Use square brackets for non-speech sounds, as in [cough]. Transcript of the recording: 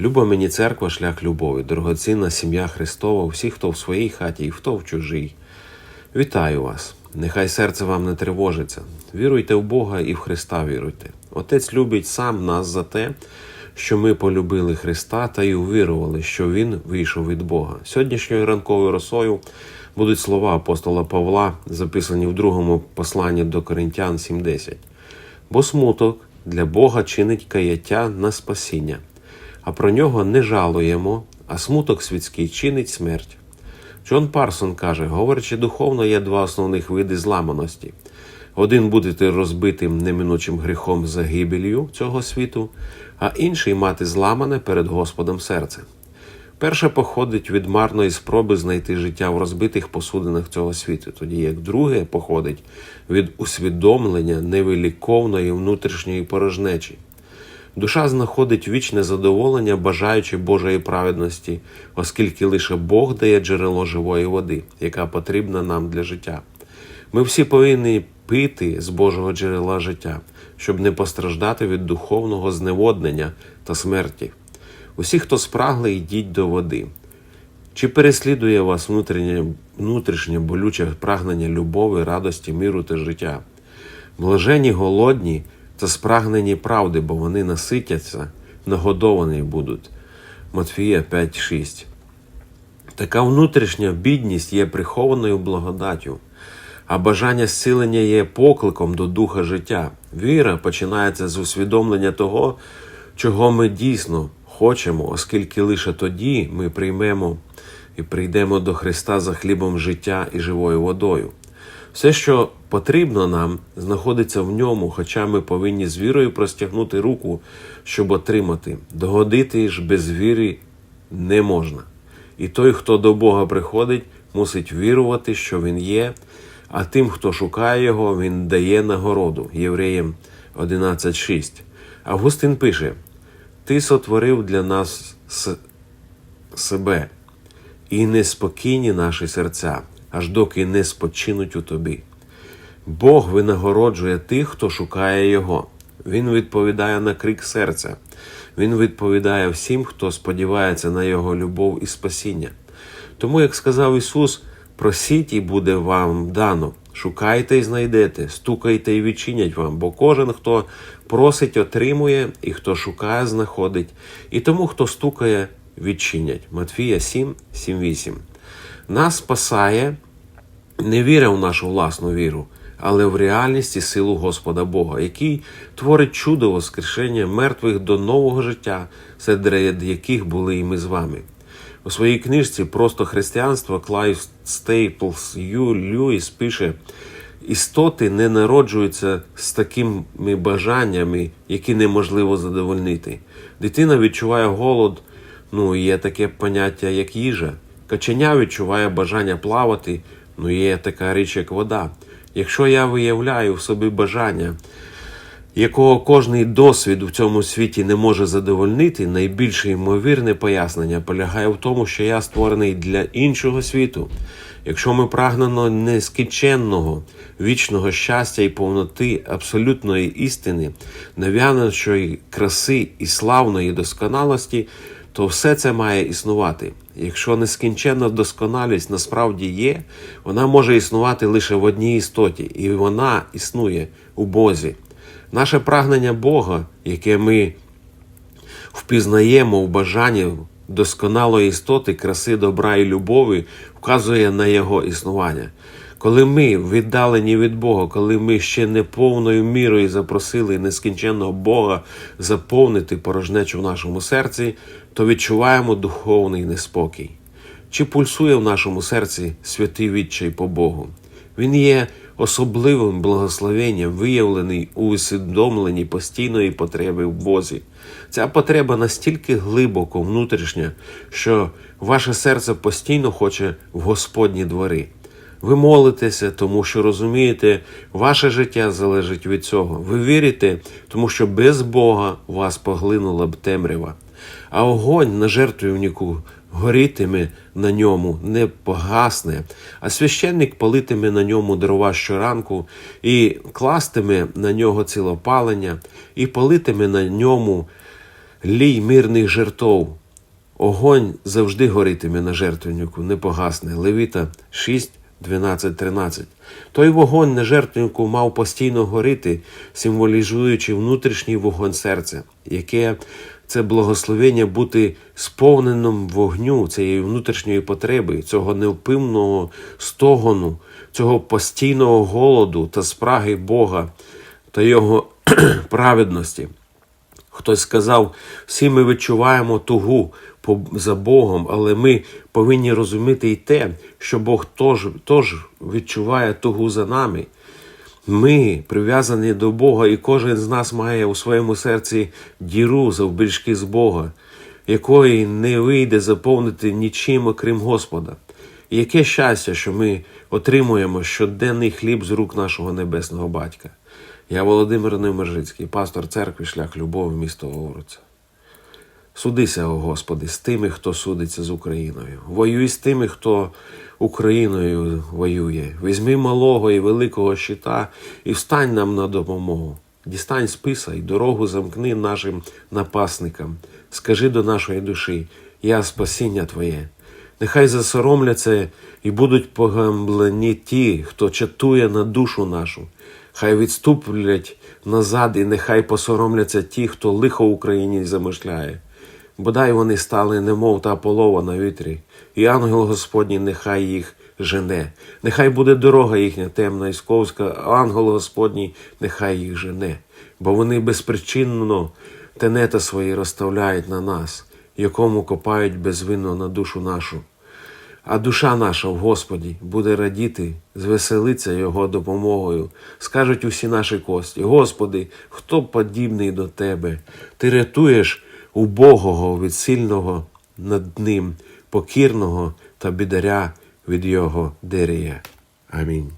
Люба мені церква, шлях любові, дорогоцінна сім'я Христова, всі, хто в своїй хаті і хто в чужій. Вітаю вас! Нехай серце вам не тривожиться. Віруйте в Бога і в Христа віруйте. Отець любить сам нас за те, що ми полюбили Христа та й увірували, що Він вийшов від Бога. Сьогоднішньою ранковою росою будуть слова апостола Павла, записані в другому посланні до Коринтян 7.10. Бо смуток для Бога чинить каяття на спасіння, а про нього не жалуємо, а смуток світський чинить смерть. Джон Парсон каже, говорячи духовно, є два основних види зламаності. Один будете розбитим неминучим гріхом загибелью цього світу, а інший мати зламане перед Господом серце. Перше походить від марної спроби знайти життя в розбитих посудинах цього світу, тоді як друге походить від усвідомлення невиліковної внутрішньої порожнечі. Душа знаходить вічне задоволення, бажаючи Божої праведності, оскільки лише Бог дає джерело живої води, яка потрібна нам для життя. Ми всі повинні пити з Божого джерела життя, щоб не постраждати від духовного зневоднення та смерті. Усі, хто спрагли, йдіть до води. Чи переслідує вас внутрішнє, внутрішнє болюче прагнення любові, радості, міру та життя? Блажені голодні та спрагнені правди, бо вони наситяться, нагодовані будуть. Матфія 5.6 Така внутрішня бідність є прихованою благодаттю, а бажання зцілення є покликом до духа життя. Віра починається з усвідомлення того, чого ми дійсно хочемо, оскільки лише тоді ми приймемо і прийдемо до Христа за хлібом життя і живою водою. Все, що потрібно нам, знаходиться в ньому, хоча ми повинні з вірою простягнути руку, щоб отримати. Догодити ж без віри не можна. І той, хто до Бога приходить, мусить вірувати, що Він є, а тим, хто шукає Його, Він дає нагороду. Євреям 11.6. Августин пише: Ти сотворив для нас себе, і неспокійні наші серця, аж доки не спочинуть у тобі. Бог винагороджує тих, хто шукає Його. Він відповідає на крик серця. Він відповідає всім, хто сподівається на Його любов і спасіння. Тому, як сказав Ісус, просіть і буде вам дано. Шукайте і знайдете, стукайте і відчинять вам, бо кожен, хто просить, отримує, і хто шукає, знаходить, і тому, хто стукає, відчинять. Матфія 7, 7, 8. Нас спасає не віра в нашу власну віру, але в реальність і силу Господа Бога, який творить чудо воскрешення мертвих до нового життя, серед яких були і ми з вами. У своїй книжці Просто християнство Клайв Стейплс Ю Льюіс пише: істоти не народжуються з такими бажаннями, які неможливо задовольнити. Дитина відчуває голод, ну є таке поняття, як їжа. Каченя відчуває бажання плавати, ну є така річ, як вода. Якщо я виявляю в собі бажання, якого кожний досвід у цьому світі не може задовольнити, найбільше ймовірне пояснення полягає в тому, що я створений для іншого світу. Якщо ми прагнемо нескінченного, вічного щастя і повноти абсолютної істини, нав'яночої краси і славної досконалості, то все це має існувати. Якщо нескінченна досконалість насправді є, вона може існувати лише в одній істоті, і вона існує у Бозі. Наше прагнення Бога, яке ми впізнаємо в бажанні досконалої істоти, краси, добра і любові, вказує на Його існування. Коли ми віддалені від Бога, коли ми ще не повною мірою запросили нескінченного Бога заповнити порожнечу в нашому серці, то відчуваємо духовний неспокій. Чи пульсує в нашому серці святий відчай по Богу? Він є особливим благословенням, виявлений у усвідомленні постійної потреби в Бозі. Ця потреба настільки глибоко внутрішня, що ваше серце постійно хоче в Господні двори. Ви молитеся, тому що розумієте, ваше життя залежить від цього. Ви вірите, тому що без Бога вас поглинула б темрява. А огонь на жертвівнику горітиме на ньому, не погасне, а священник палитиме на ньому дрова щоранку, і кластиме на нього цілопалення, і палитиме на ньому лій мирних жертов. Огонь завжди горитиме на жертвеннику, не погасне. Левіта 6, 12, 13. Той вогонь на жертвеннику мав постійно горити, символізуючи внутрішній вогонь серця, яке це благословення бути сповненим вогню цієї внутрішньої потреби, цього невпинного стогону, цього постійного голоду та спраги Бога та Його [clears throat] праведності. Хтось сказав, всі ми відчуваємо тугу за Богом, але ми повинні розуміти і те, що Бог теж відчуває тугу за нами. Ми прив'язані до Бога, і кожен з нас має у своєму серці діру завбільшки з Бога, якої не вийде заповнити нічим, окрім Господа. І яке щастя, що ми отримуємо щоденний хліб з рук нашого небесного батька. Я Володимир Немержицький, пастор церкви Шлях Любові, місто Овруця. Судися, о Господи, з тими, хто судиться з Україною. Воюй з тими, хто Україною воює. Візьми малого і великого щита і встань нам на допомогу. Дістань списа і дорогу замкни нашим напасникам. Скажи до нашої душі: Я спасіння Твоє. Нехай засоромляться і будуть погамблені ті, хто чатує на душу нашу. Хай відступлять назад, і нехай посоромляться ті, хто лихо Україні замишляє. Бодай вони стали немов та полова на вітрі, і ангел Господній нехай їх жене. Нехай буде дорога їхня темна і сковська, а ангел Господній нехай їх жене, бо вони безпричинно тенета свої розставляють на нас, якому копають безвинно на душу нашу. А душа наша в Господі буде радіти, звеселиться Його допомогою. Скажуть усі наші кості: Господи, хто подібний до Тебе? Ти рятуєш убогого від сильного над ним, покірного та бідаря від його дерія. Амінь.